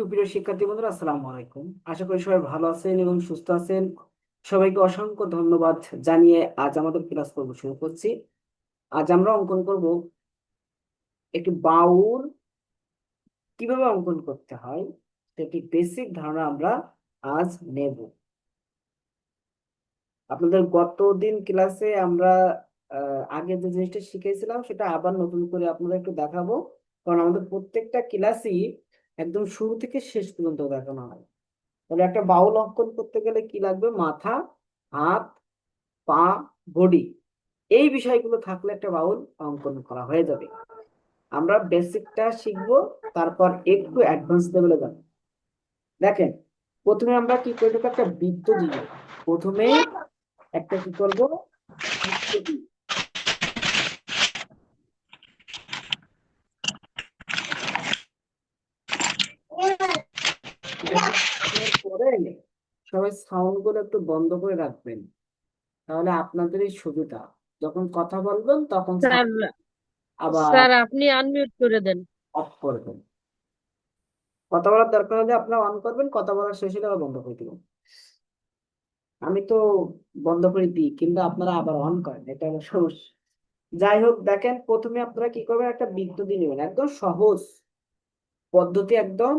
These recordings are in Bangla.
সুপ্রিয় শিক্ষার্থী বন্ধুরা, আসসালামু আলাইকুম। আশা করি সবাই ভালো আছেন এবং সুস্থ আছেন। সবাইকে অসংখ্য ধন্যবাদ জানিয়ে আজ আমাদের ক্লাস পর্ব শুরু করছি। আজ আমরা অঙ্কন করব একটি বাউল। কীভাবে অঙ্কন করতে হয়, সেটি বেসিক ধারণা আমরা আজ নেব। আপনাদের গতদিন ক্লাসে আমরা আগে যে জিনিসটা শিখেছিলাম, সেটা আবার নতুন করে আপনাদের একটু দেখাবো। কারণ আমাদের প্রত্যেকটা ক্লাসই একদম শুরু থেকে শেষ পর্যন্ত দেখানো হয়। তাহলে একটা বাউল অঙ্কন করতে গেলে কি লাগবে? মাথা, হাত, পা, বডি এই বিষয়গুলো থাকলে একটা বাউল অঙ্কন করা হয়ে যাবে। আমরা বেসিকটা শিখব, তারপর একটু অ্যাডভান্স লেভেলে যাব। দেখেন, প্রথমে আমরা কি করে একটা বৃত্ত দিব প্রথমে একটা কি করব? বৃত্ত। পরে সবাই সাউন্ডগুলো একটু বন্ধ করে রাখবেন। তাহলে আপনাদেরই সুবিধা। যখন কথা বলবেন তখন স্যার আবার স্যার আপনি আনমিউট করে দেন। অফ করবেন কথা বলার দরকার হলে আপনারা অন করবেন কথা বলার শেষ হলে আবার বন্ধ করে দিবেন। আমি তো বন্ধ করে দিই কিন্তু আপনারা আবার অন করেন এটা হলো সমস্যা। যাই হোক দেখেন প্রথমে আপনারা কি করবেন একটা দিয়ে নেবেন। একদম সহজ পদ্ধতি একদম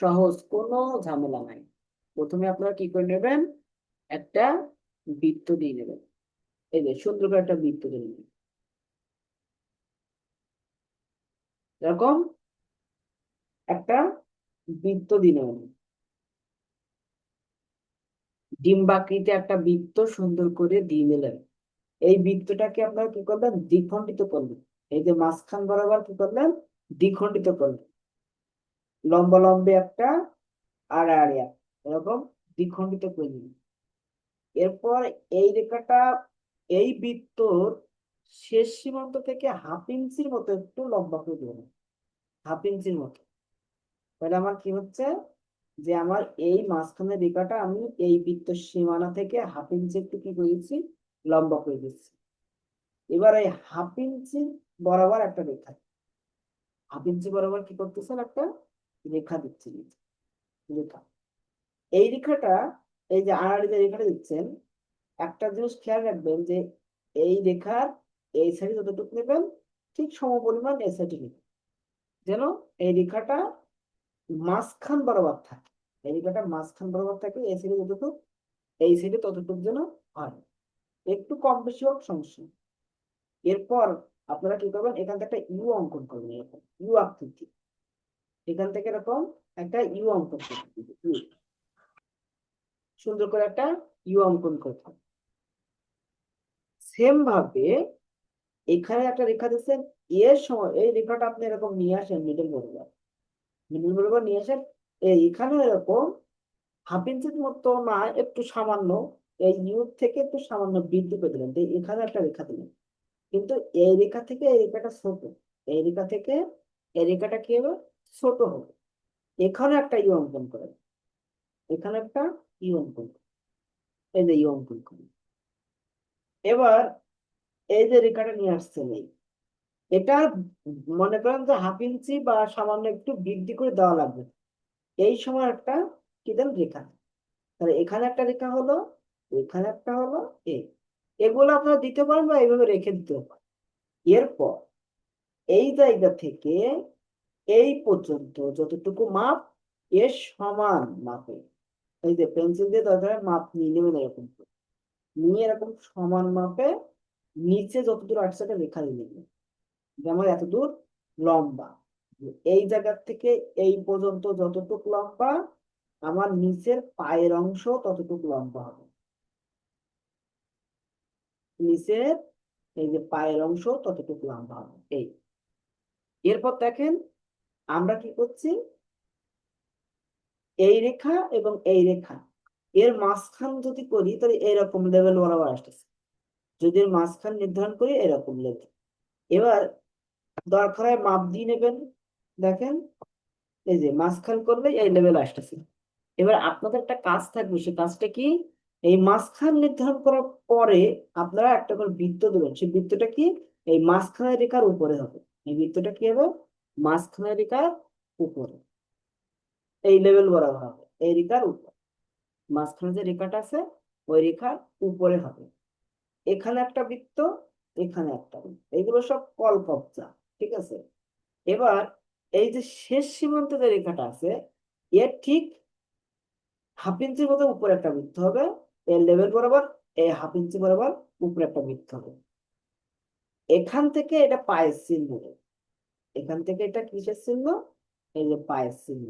সহজ কোনো ঝামেলা নাই। প্রথমে আপনারা কি করে নেবেন? একটা বৃত্ত দিয়ে নেবেন। এই যে সুন্দর করে একটা বৃত্ত দিয়ে নেবেন। এরকম একটা বৃত্ত দিয়ে নেবেন। ডিম্বাকৃতি একটা বৃত্ত সুন্দর করে দিয়ে নিলেন। এই বৃত্তটাকে আপনারা কি করলেন? দ্বিখণ্ডিত করলেন। এই যে মাঝখান বরাবর কি করলেন? দ্বিখণ্ডিত করলেন। লম্বা লম্বে একটা আর আড়িয়া এরকম দ্বিখণ্ডিত করে এরপর এই রেখাটা, এই বৃত্তর শেষ সীমান্ত থেকে হাফ ইঞ্চির মতো একটু লম্বা করে দেবেন হাফ ইঞ্চির মতো। তাহলে আমার কি হচ্ছে? যে আমার এই মাঝখানের রেখাটা আমি এই বৃত্ত সীমানা থেকে হাফ ইঞ্চি একটু কি করেছি লম্বা করে দিচ্ছি। এবার এই হাফ ইঞ্চি বরাবর একটা রেখা। হাফ ইঞ্চি বরাবর কি করতেছেন একটা রেখা দিচ্ছি। রেখা। এই রেখাটা, এই যে আড়াআড়ি যে রেখাটা দিচ্ছেন, একটা জিনিস খেয়াল রাখবেন যে এই রেখার এই সাইডে যতটুকু নেবেন, ঠিক সমপরিমাণ এই সাইডে নেবেন। যেন এই রেখাটা মাঝখান বরাবর থাকে। এই রেখাটা মাঝখান বরাবর থাকে, এই সাইডে যতটুকু, এই সাইডে ততটুকু যেন হয়। একটু কম বেশি হোক, সমস্যা। এরপর আপনারা কি করবেন, এখান থেকে একটা ইউ অঙ্কন করবেন, এরকম ইউ আকৃতি। এখান থেকে এরকম একটা ইউ অঙ্কন করবেন। সুন্দর করে একটা ইউ অঙ্কন করতে সেম ভাবে এখানে একটা রেখা দিচ্ছেন এর সময় এই রেখাটা আপনি এরকম নিয়ে আসেন মিডল বরাবর। মিডল বরাবর নিয়ে আসেন এখানে এরকম হাফ ইঞ্চির মতো না, একটু সামান্য, এই ইউ থেকে একটু সামান্য বৃদ্ধি করে দিলেন এখানে একটা রেখা দিলেন। কিন্তু এই রেখা থেকে এই রেখাটা ছোট, এই রেখা থেকে এই রেখাটা কি হবে? ছোট হবে। এখানে একটা ইউ অঙ্কন করেন। এখানে একটা ইউ অঙ্কন এই যে ইউ অঙ্কন এবার এই যে রেখাটা নিয়ে আসছেন এই এটা মনে করেন যে হাফ ইঞ্চি বা সামান্য একটু বৃদ্ধি করে দেওয়া লাগবে এই সময় একটা কি দেন রেখা তাহলে এখানে একটা রেখা হলো এখানে একটা হলো এই এগুলো আপনারা দিতে পারেন বা এইভাবে রেখে দিতে পারেন এরপর এই জায়গা থেকে এই পর্যন্ত যতটুকু মাপ এর সমান মাপে এই যে পেন্সিল দিয়ে দরকার মাপ নিয়ে নেবেন এরকম। নিয়ে এরকম সমান মাপে নিচে যতদূর আসছে একটা রেখা দিয়ে নেবেন যেমন এতদূর লম্বা। এই জায়গা থেকে এই পর্যন্ত যতটুকু লম্বা, আমার নিচের পায়ের অংশ ততটুকু লম্বা হবে। নিচের এই যে পায়ের অংশ ততটুকু লম্বা হবে। এই। এরপর দেখেন আমরা কি করছি? এই রেখা এবং এই রেখা। এর মাঝখান যদি করি, তাহলে এরকম লেভেল বরাবর আসতেছে। যদি এর মাঝখান নির্ধারণ করি, এরকম লেভেল এবার দরকার হয় মাপ দিয়ে নেবেন। দেখেন, এই যে মাঝখান করলে এই লেভেল আসতেছে। এবার আপনাদের একটা কাজ থাকবে সেই কাজটা কি? এই মাঝখান নির্ধারণ করার পরে আপনারা একটা করে বৃত্ত দেবেন। সেই বৃত্তটা কি? এই মাঝখানের রেখার উপরে হবে। এই বৃত্তটা কি হবে? মাঝখানের রেখার উপরে। এই লেভেল বরাবর হবে। এই রেখার উপর। মাঝখানে যে রেখাটা আছে, ওই রেখার উপরে হবে। এখানে একটা বৃত্ত, এখানে একটা এগুলো সব কল কবজা ঠিক আছে? এবার এই যে শেষ সীমান্ত যে রেখাটা আছে, এর ঠিক হাফ ইঞ্চির মতো উপরে একটা বৃত্ত হবে। এর লেভেল বরাবর এই হাফ ইঞ্চি বরাবর উপরে একটা বৃত্ত হবে। এখান থেকে এটা পায়ের চিহ্ন এখান থেকে এটা কিসের চিহ্ন? এই যে পায়ের চিহ্ন।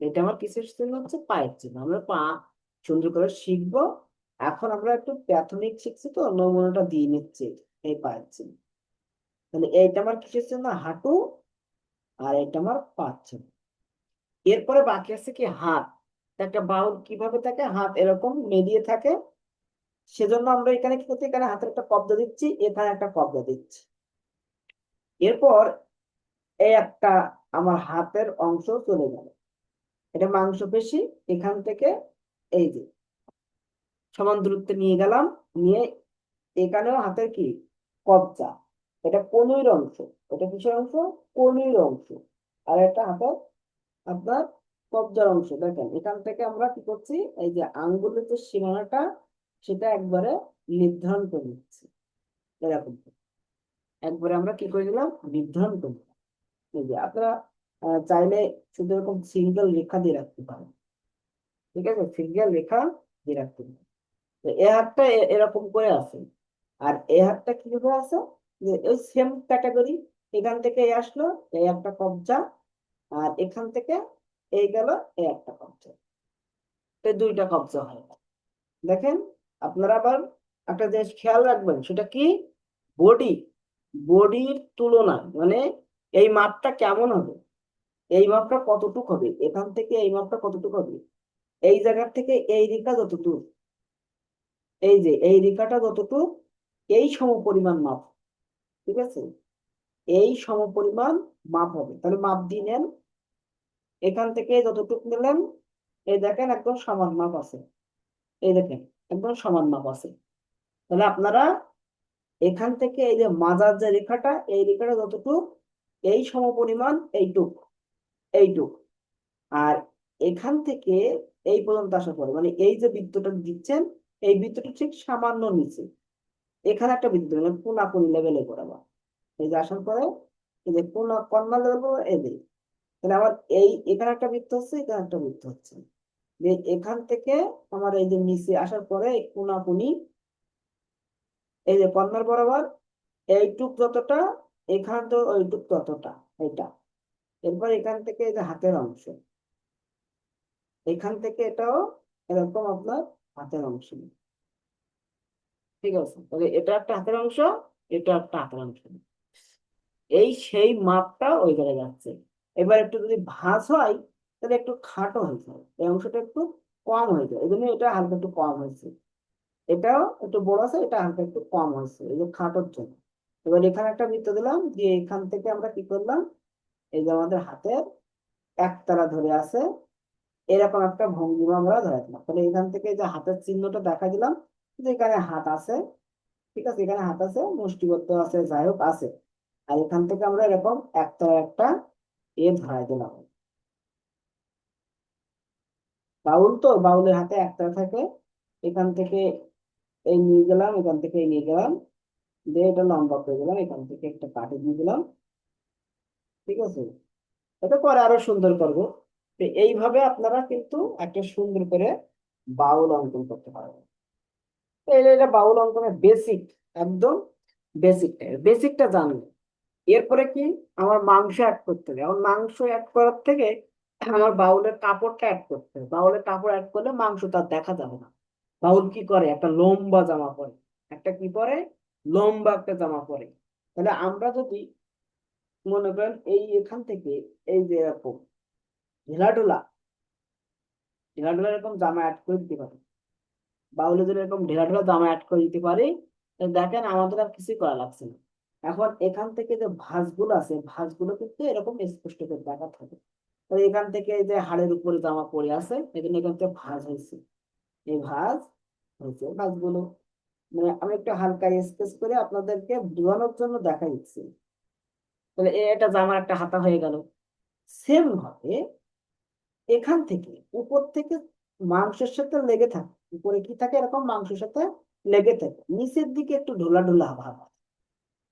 এটা আমার কিসের চিহ্ন হচ্ছে পায়ের চিহ্ন আমরা পা সুন্দর করে শিখব। এখন আমরা একটু প্রাথমিক শিখছি তো, নমুনাটা দিয়ে নিচ্ছি এই পায়ের চিহ্ন তাহলে এইটা আমার কিসের চিহ্ন হাঁটু আর এটা আমার পায়ের চিহ্ন এরপরে বাকি আছে কি হাত? একটা বাউল কীভাবে থাকে? হাত এরকম মেলিয়ে থাকে। সেজন্য আমরা এখানে কি করছি? এখানে হাতের একটা কবজা দিচ্ছি, এখানে একটা কবজা দিচ্ছি। এরপর এই একটা আমার হাতের অংশ চলে গেল। এটা মাংসপেশি এখান থেকে এই যে সমান দূরত্বে নিয়ে গেলাম, নিয়ে এখানেও হাতের কি? কবজা। এটা কনুইর অংশ, এটা কিসের অংশ? কনুইর অংশ। আর এটা হাতের আপনার কবজার অংশ, দেখেন, এখান থেকে আমরা কি করছি? এই যে আঙ্গুলের যে সীমানাটা, সেটা একবারে নির্ধারণ করে নিচ্ছি। এরকম একবারে আমরা কি করে দিলাম নির্ধারণ করে এই যে আপনারা চাইলে শুধু এরকম সিঙ্গেল রেখা দিয়ে রাখতে পারেন ঠিক আছে? সিঙ্গেল রেখা দিয়ে রাখতে পারেন তো এ হাতটা এ- এরকম করে আছে। আর এ হাতটা কীভাবে আছে? যে ওই সেম ক্যাটাগরি এখান থেকে এই আসলো এই একটা কবজা, আর এখান থেকে এই গেল এই একটা কবজা। তো দুইটা কবজা হয় দেখেন, আপনারা আবার একটা জিনিস খেয়াল রাখবেন, সেটা কি? বডি বডির তুলনা মানে এই মাপটা কেমন হবে? এই মাপটা কতটুক হবে? এখান থেকে এই মাপটা কতটুক হবে? এই জায়গার থেকে এই রেখা যতটুক, এই যে এই রেখাটা যতটুক, এই সমপরিমাণ মাপ, ঠিক আছে? এই সমপরিমাণ মাপ হবে। তাহলে মাপ দিয়ে নেন। এখান থেকে যতটুক নিলেন, এই দেখেন একদম সমান মাপ আছে। এই দেখেন, একদম সমান মাপ আছে। তাহলে আপনারা এখান থেকে এই যে মাজার যে রেখাটা, এই রেখাটা যতটুক, এই সমপরিমাণ এইটুক। এইটুক। আর এখান থেকে এই পর্যন্ত আসার পরে মানে এই যে বৃত্তটা দিচ্ছেন, এই বৃত্তটা ঠিক সামান্য নিচে। এখানে একটা বৃত্ত মানে কোনাকুনি লেভেলে বরাবর। এই যে আসার পরে, এই যে কোনা কর্নার লেভেল যে। তাহলে আমার এই, এখানে একটা বৃত্ত হচ্ছে এখানে একটা বৃত্ত হচ্ছে যে এখান থেকে আমার এই যে নিচে আসার পরে কোনাকুনি, এই যে কর্নার বরাবর, এইটুক যতটা, এখান তো ওইটুক ততটা এটা এরপর এখান থেকে এই যে হাতের অংশ, এখান থেকে এটাও এরকম আপনার হাতের অংশ। ঠিক আছে, তাহলে এটা একটা হাতের অংশ, এটা একটা হাতের অংশ। এই সেই মাপটা ওই জায়গায় যাচ্ছে। এবার একটু যদি ভাঁজ হয়, তাহলে একটু খাটো হয়ে যায়। এই অংশটা একটু কম হয়ে যায়। এই জন্য এটা হালকা একটু কম হয়েছে। এটাও একটু বড় আছে, এটা হালকা একটু কম হয়েছে। এই যে খাটোর জন্য। এবার এখানে একটা বৃত্ত দিলাম, দিয়ে এখান থেকে আমরা কি করলাম? এই যে আমাদের হাতের একতারা ধরে আছে, এরকম একটা ভঙ্গিমা আমরা ধরে দিলাম। তাহলে এখান থেকে যে হাতের চিহ্নটা দেখা দিলাম, যে এখানে হাত আছে, ঠিক আছে, এখানে হাত আছে, মুষ্টিবদ্ধ আছে, যাই হোক আছে। আর এখান থেকে আমরা এরকম একতারা একটা এ ধরাই দিলাম। বাউল তো, বাউলের হাতে একতারা থাকে। এখান থেকে এই নিয়ে গেলাম, এখান থেকে এই নিয়ে গেলাম। দিয়ে এটা লম্বা করে দিলাম এখান থেকে একটা কাটে দিয়ে দিলাম। ঠিক আছে? এটা পরে আরও সুন্দর করব। তো এইভাবে আপনারা কিন্তু একটা সুন্দর করে বাউল অঙ্কন করতে পারবেন। তো এটা বাউল অঙ্কনের বেসিক একদম বেসিকটা বেসিকটা জানলে এরপরে কি? আমার মাংস অ্যাড করতে হবে। এখন মাংস অ্যাড করার থেকে আমার বাউলের কাপড়টা অ্যাড করতে হবে। বাউলের কাপড় অ্যাড করলে মাংস তার দেখা যাবে না। বাউল কি করে? একটা লম্বা জামা পরে। একটা কি পরে? লম্বা একটা জামা পরে। তাহলে আমরা যদি মনে করেন এই এখান থেকে, এই যে এরকম, ঢিলাঢালা ঢিলাঢালা এরকম জামা অ্যাড করে দিতে পারি। বাউলে যদি এরকম ঢিলাঢালা জামা অ্যাড করে দিতে পারি দেখেন আমাদের আর কিছুই করা লাগছে না। এখন এখান থেকে যে ভাঁজগুলো আছে, ভাঁজগুলো কিন্তু এরকম স্পষ্ট করে দেখা থাকে। তাহলে এখান থেকে যে হাড়ের উপরে জামা পরে আছে এখানে এখান থেকে ভাঁজ হয়েছে। এই ভাঁজ হয়েছে ভাঁজগুলো। মানে আমি একটু হালকা স্কেচ করে আপনাদেরকে বোঝানোর জন্য দেখা দিচ্ছি তাহলে এটা জামার একটা হাতা হয়ে গেল। সেম ভাবে এখান থেকে উপর থেকে মাংসের সাথে লেগে থাকে। উপরে কি থাকে? এরকম মাংসের সাথে লেগে থাকে। নিচের দিকে একটু ঢোলা ঢোলা ভাব।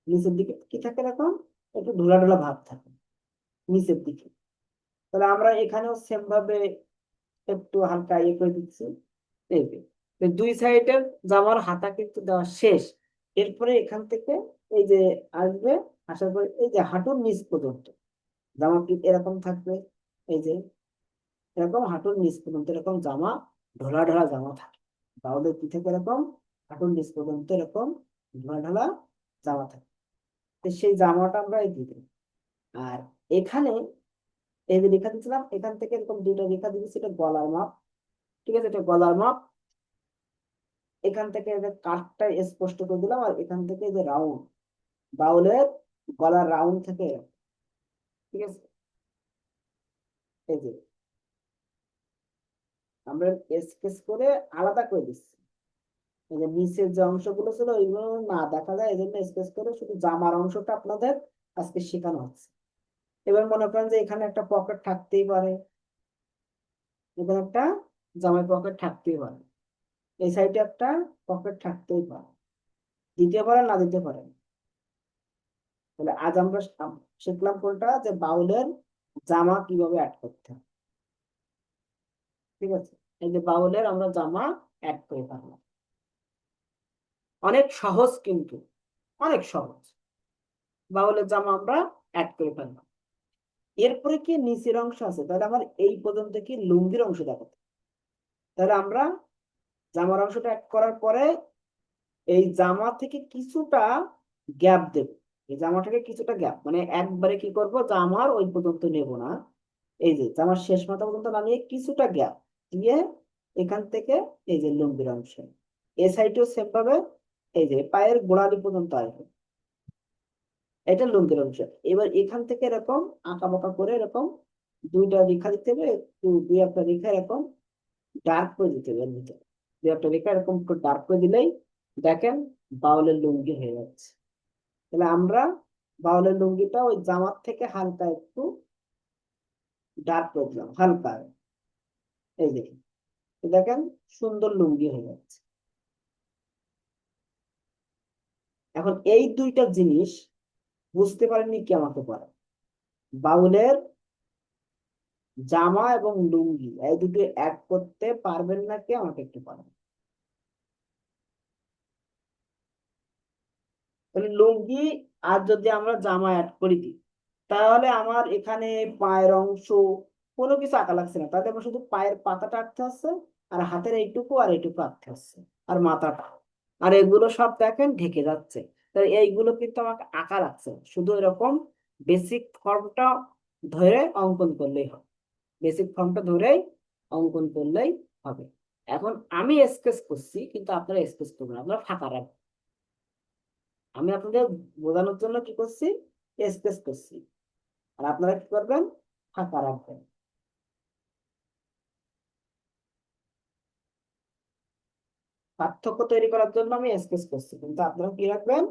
নিচের দিকে কি থাকে এরকম? একটু ঢোলা ঢোলা ভাব থাকে নিচের দিকে। তাহলে আমরা এখানেও সেম ভাবে একটু হালকা ইয়ে করে দিচ্ছি। এই দুই সাইডের জামার হাতা কিন্তু দেওয়া শেষ। এরপরে এখান থেকে এই যে আসবে আসার পরে এই যে হাঁটুর নিচ পর্যন্ত, জামা কি এরকম থাকবে? এই যে এরকম হাঁটুর নিচ পর্যন্ত, এরকম জামা, ঢোলা ঢোলা জামা থাকে। বাউলের কি থাকে এরকম, হাঁটুর নিচ পর্যন্ত এরকম ঢোলা ঢোলা জামা থাকে। সেই জামাটা আমরা এই দিই। আর এখানে, এই যে রেখা দিয়েছিলাম, এখান থেকে এরকম দুইটা রেখা দিয়েছি এটা গলার মাপ, ঠিক আছে? এটা গলার মাপ। এখান থেকে কাঠটা স্পষ্ট করে দিলাম, আর এখান থেকে যে রাউন্ড, বাউলের গলার রাউন্ড থেকে ঠিক আছে? এই যে আমরা স্কেচ করে আলাদা করে দিচ্ছি। এই যে নিচের যে অংশগুলো ছিল ওইগুলো না দেখা যায় এই জন্য স্কেচ করে শুধু জামার অংশটা আপনাদের আজকে শেখানো হচ্ছে। এবার মনে করেন যে এখানে একটা পকেট থাকতেই পারে। এখানে একটা জামার পকেট থাকতেই পারে। এই সাইডে একটা পকেট থাকতেই পারে। দিতে পারে না দিতে পারে তাহলে আজ আমরা শিখলাম কোনটা? যে বাউলের জামা কীভাবে অ্যাড করতে হয়। ঠিক আছে? এই যে বাউলের আমরা জামা অ্যাড করে পারলাম অনেক সহজ কিন্তু, অনেক সহজ। বাউলের জামা আমরা অ্যাড করে ফেললাম। এরপরে কি নিচের অংশ আছে? তাহলে আমার এই পর্যন্ত কি লুঙ্গির অংশ দেখাতে তাহলে আমরা জামার অংশটা অ্যাড করার পরে এই জামা থেকে কিছুটা গ্যাপ দেব। এই জামাটাকে কিছুটা গ্যাপ মানে একবারে কি করব? জামার ওই পর্যন্ত নেব না। এই যে, জামার শেষ মাথা পর্যন্ত নামিয়ে কিছুটা গ্যাপ দিয়ে এখান থেকে এই যে লুঙ্গির অংশ। এ সাইডেও সেম ভাবে এই যে পায়ের গোড়ালি পর্যন্ত আসবে। এটা লুঙ্গির অংশ। এবার এখান থেকে এরকম আঁকা বাঁকা করে এরকম দুইটা রেখা দিতে হবে, একটু দুই একটা রেখা এরকম ডার্ক করে দিতে হবে ভিতরে। দুই একটা রেখা এরকম একটু ডার্ক করে দিলেই দেখেন বাউলের লুঙ্গি হয়ে যাচ্ছে। তাহলে আমরা বাউলের লুঙ্গিটা ওই জামার থেকে হালকা একটু ডার্ক করে দিলাম হালকা। এই তো দেখেন সুন্দর লুঙ্গি হয়ে যাচ্ছে। এখন এই দুইটা জিনিস বুঝতে পারেননি কি আমাকে বলে বাউলের জামা এবং লুঙ্গি, এই দুটো এক করতে পারবেন না কি আমাকে একটু বলেন লুঙ্গি আর যদি আমরা জামা অ্যাড করে দিই, তাহলে আমার এখানে পায়ের অংশ কোনো কিছু আঁকা লাগছে না। তাতে আমার শুধু পায়ের পাতাটা আঁকতে হচ্ছে আর হাতের এইটুকু আর এইটুকু আঁকতে হচ্ছে আর মাথাটা। আর এগুলো সব দেখেন ঢেকে যাচ্ছে। তাহলে এইগুলো কিন্তু আমাকে আঁকা লাগছে শুধু এরকম বেসিক ফর্মটা ধরে অঙ্কন করলেই হবে। বেসিক ফর্মটা ধরেই অঙ্কন করলেই হবে। এখন আমি স্কেচ করছি, কিন্তু আপনারা স্কেচ করবেন আপনারা ফাঁকা রাখবেন। আমি আপনাদের বোঝানোর জন্য কি করছি? স্কেচ করছি। আর আপনারা কি করবেন? ফাঁকা রাখবেন। পার্থক্য তৈরি করার জন্য আমি স্কেচ করছি, কিন্তু আপনারা কি রাখবেন?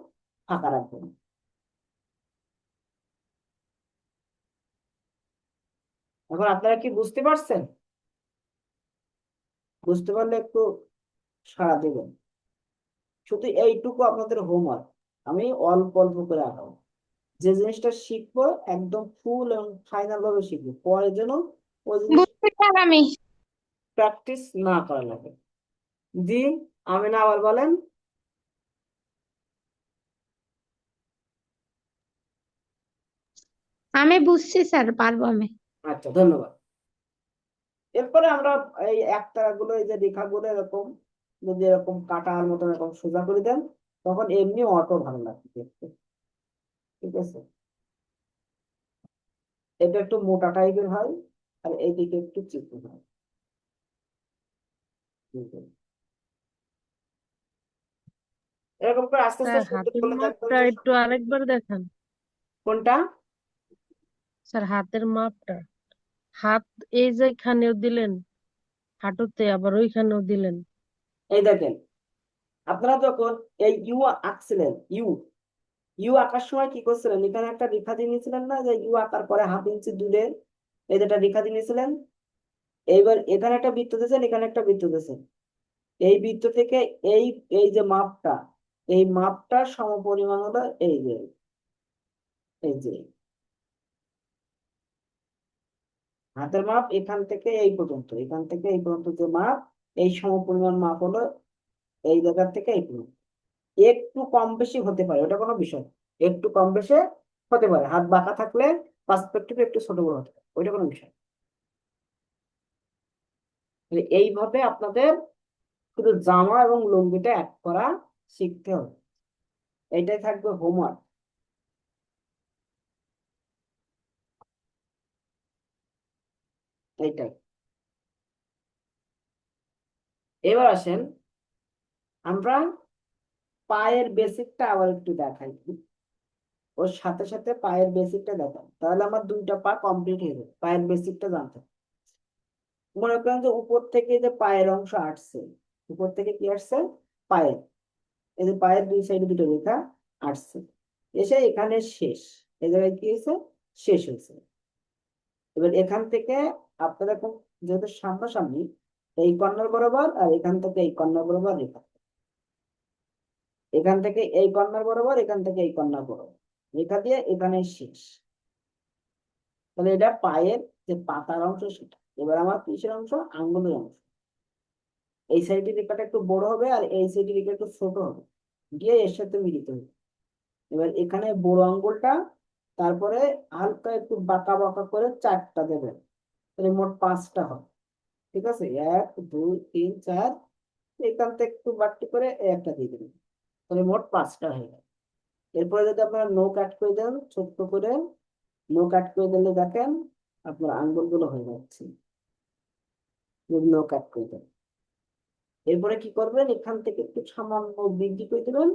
ফাঁকা রাখবেন। এখন আপনারা কি বুঝতে পারছেন? বুঝতে পারলে একটু সাড়া দেবেন। শুধু এইটুকু আপনাদের হোমওয়ার্ক আমি অল্প অল্প করে আঁকাবো। যে জিনিসটা শিখব একদম ফুল এবং ফাইনাল ভাবে শিখব। পরে যেন ওই আমি। প্র্যাকটিস না করা লাগে। জি আমি না আবার বলেন। আমি বুঝছি স্যার পারব আমি। আচ্ছা ধন্যবাদ। এরপরে আমরা এই একতারা গুলো এই যে রেখাগুলো এরকম যদি এরকম কাটার মতন এরকম সোজা করে দেন তখন এমনি অটো ভালো লাগবে দেখতে। ঠিক আছে? এটা একটু মোটা টাইপের হয় আর এইদিকে একটু চিকন হয়। এরকম করে আস্তে আস্তে একটু আরেকবার দেখান। কোনটা? স্যার হাতের মাপটা। হাত এই যে এখানেও দিলেন হাঁটুতে আবার ওইখানেও দিলেন। এই দেখেন আপনারা যখন এই ইউ আঁকছিলেন, ইউ ইউ আঁকার সময় কি করছিলেন? এখানে একটা রেখা দিয়ে নিয়েছিলেন না? যে ইউ আঁকার পরে হাফ ইঞ্চি দূরে এই যেটা রেখা দিয়ে নিয়েছিলেন, এইবার এখানে একটা বৃত্ত দিয়েছেন, এখানে একটা বৃত্ত দিয়েছেন। এই বৃত্ত থেকে এই এই যে মাপটা, এই মাপটার সমপরিমাণ হলো এই যে এই যে। হাতের মাপ এখান থেকে এই পর্যন্ত, এখান থেকে এই পর্যন্ত যে মাপ, এই সমপরিমাণ মাপ হলো এই জায়গা থেকে এই পর্যন্ত। একটু কম বেশি হতে পারে, ওটা কোনো বিষয় একটু কম বেশি হতে পারে। হাত বাঁকা থাকলে পার্সপেক্টিভ একটু ছোট বড় হতে পারে, ওইটা কোনো বিষয় এইভাবে আপনাদের শুধু জামা এবং লুঙ্গিটা এক করা শিখতে হবে। এইটাই থাকবে হোমওয়ার্ক এইটাই। এবার আসেন আমরা পায়ের বেসিকটা আবার একটু দেখাই। ওর সাথে সাথে পায়ের বেসিকটা দেখাই তাহলে আমার দুইটা পা কমপ্লিট হয়ে যাবে। পায়ের বেসিকটা জানতে। মনে করেন যে উপর থেকে যে পায়ের অংশ আসছে, উপর থেকে কি আসছে? পায়ের। এই যে পায়ের দুই সাইডে দুটো রেখা আসছে। এসে এখানে শেষ। এই জায়গায় কি হয়েছে? শেষ হয়েছে। এবার এখান থেকে আপনারা যেহেতু সামনাসামনি, এই কর্নার বরাবর আর এখান থেকে এই কর্নার বরাবর রেখা। এখান থেকে এই কর্নার বরাবর, এখান থেকে এই কর্নার বরাবর। রেখা দিয়ে এখানে শেষ। তাহলে এটা পায়ের যে পাতার অংশ সেটা। এবার আমার কিসের অংশ, আঙ্গুলের অংশ। এই সাইডের রেখাটা একটু বড় হবে আর এই সাইডের রেখা একটু ছোট হবে। গিয়ে এর সাথে মিলিত হবে। এবার এখানে বড় আঙ্গুলটা, তারপরে হালকা একটু বাঁকা বাঁকা করে চারটা দেবেন। তাহলে মোট পাঁচটা হবে। ঠিক আছে? এক, দুই, তিন, চার। এখান থেকে একটু বাড়তি করে একটা দিয়ে দেবেন। তাহলে মোট পাঁচটা হয়ে গেল। এরপরে যদি আপনারা নো কাট করে দেন, ছোট্ট করে নো কাট করে দিলে দেখেন আপনার আঙ্গুলগুলো হয়ে যাচ্ছে। নো কাট করে দেন। এরপরে কি করবেন? এখান থেকে একটু সামান্য বৃদ্ধি করে দেবেন।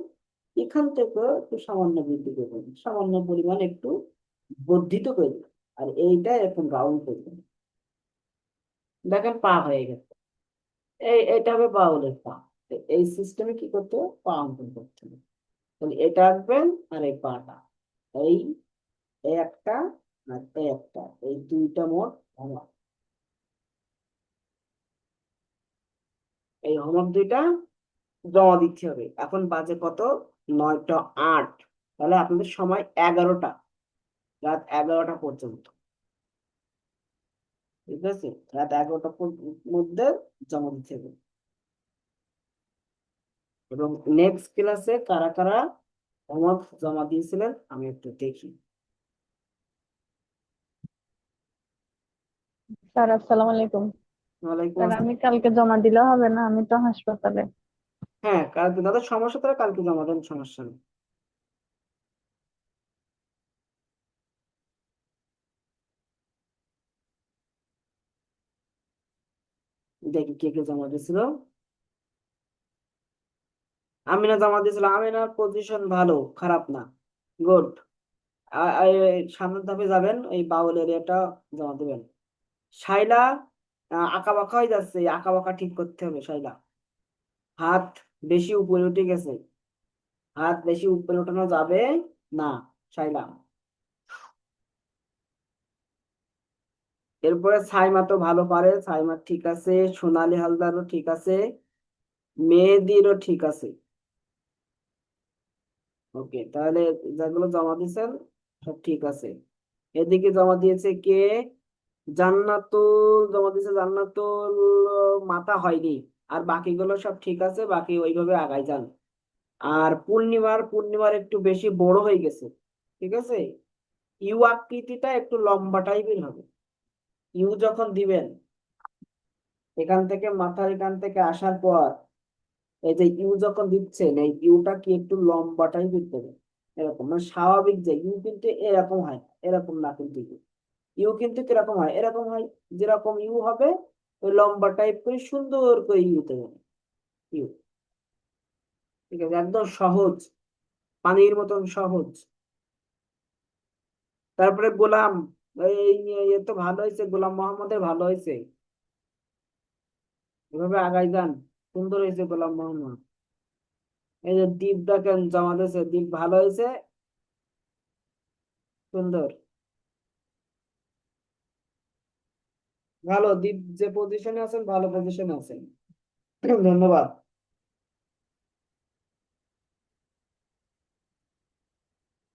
এখান থেকে একটু সামান্য বৃদ্ধি করে দেবেন। সামান্য পরিমাণ একটু বর্ধিত করে দেবেন। আর এইটা এরকম রাউন্ড করে দেবেন। দেখেন পা হয়ে গেছে। এই, এটা হবে বাউলের পা। এই সিস্টেমে কি করতে হবে? পা অঙ্কন করতে হবে। তাহলে এটা আঁকবেন আর এই পাটা। এই একটা আর একটা। এই দুইটা মোট হোমওয়ার্ক এই হোমওয়ার্ক দুইটা জমা দিতে হবে। এখন বাজে কত? নয়টা আট। তাহলে আপনাদের সময় এগারোটা। রাত এগারোটা পর্যন্ত। ঠিক আছে? রাত এগারোটা মধ্যে জমা দিতে হবে। এবং নেক্সট ক্লাসে কারা কারা হোমওয়ার্ক জমা দিয়েছিলেন আমি একটু দেখি। স্যার আসসালামু আলাইকুম। ওয়ালাইকুম আমি কালকে জমা দিলে হবে না আমি তো হাসপাতালে। হ্যাঁ কালকে দাদা সমস্যা তাহলে কালকে জমা দেন সমস্যা নেই। দেখি কে কে জমা দিয়েছিল। আমিনা জমা দিয়েছিল আমিনার পজিশন ভালো, খারাপ না। গুড সামনের ধাপে যাবেন, এই বাউল এরিয়াটা জমা দেবেন। শাইলা আঁকা বাঁকা হয়ে যাচ্ছে আঁকা ঠিক করতে হবে শাইলা হাত বেশি উপরে উঠে গেছে। হাত বেশি উপরে ওঠানো যাবে না শাইলা এরপরে সাইমা তো ভালো পারে, সাইমা ঠিক আছে, সোনালী হালদারও ঠিক আছে, মেহেদিরও ঠিক আছে। ওকে তাহলে যেগুলো জমা দিয়েছেন, সব ঠিক আছে। এদিকে জমা দিয়েছে কে? জান্নাতুল, জমা দিয়েছে জান্নাতুল মাথা হয়নি। আর বাকিগুলো সব ঠিক আছে, বাকি ওইভাবে আগাই যান। আর পূর্ণিমার পূর্ণিমার একটু বেশি বড় হয়ে গেছে, ঠিক আছে? ইউ আকৃতিটা একটু লম্বা টাইপের হবে। ইউ যখন দিবেন, এখান থেকে মাথার এখান থেকে আসার পর এই যে ইউ যখন দিচ্ছেন, এই ইউটা কি একটু লম্বা টাইপের দেবেন এরকম মানে স্বাভাবিক যে ইউ কিন্তু এরকম হয়, এরকম না কিন্তু ইউ কিন্তু কীরকম হয়? এরকম হয়, যেরকম ইউ হবে, ওই লম্বা টাইপ করে সুন্দর করে ইউ দেবেন ইউ ঠিক আছে, একদম সহজ, পানির মতন সহজ। তারপরে গোলাম, এই তো ভালো হয়েছে, গোলাম মোহাম্মদের ভালো হয়েছে। এভাবে আগাই যান। সুন্দর হয়েছে গোলাম মোহাম্মদ। এই যে দীপ দেখেন জমা দিয়েছে দ্বীপ ভালো হয়েছে। সুন্দর। ভালো দ্বীপ যে পজিশনে আছেন, ভালো পজিশনে আছেন। ধন্যবাদ।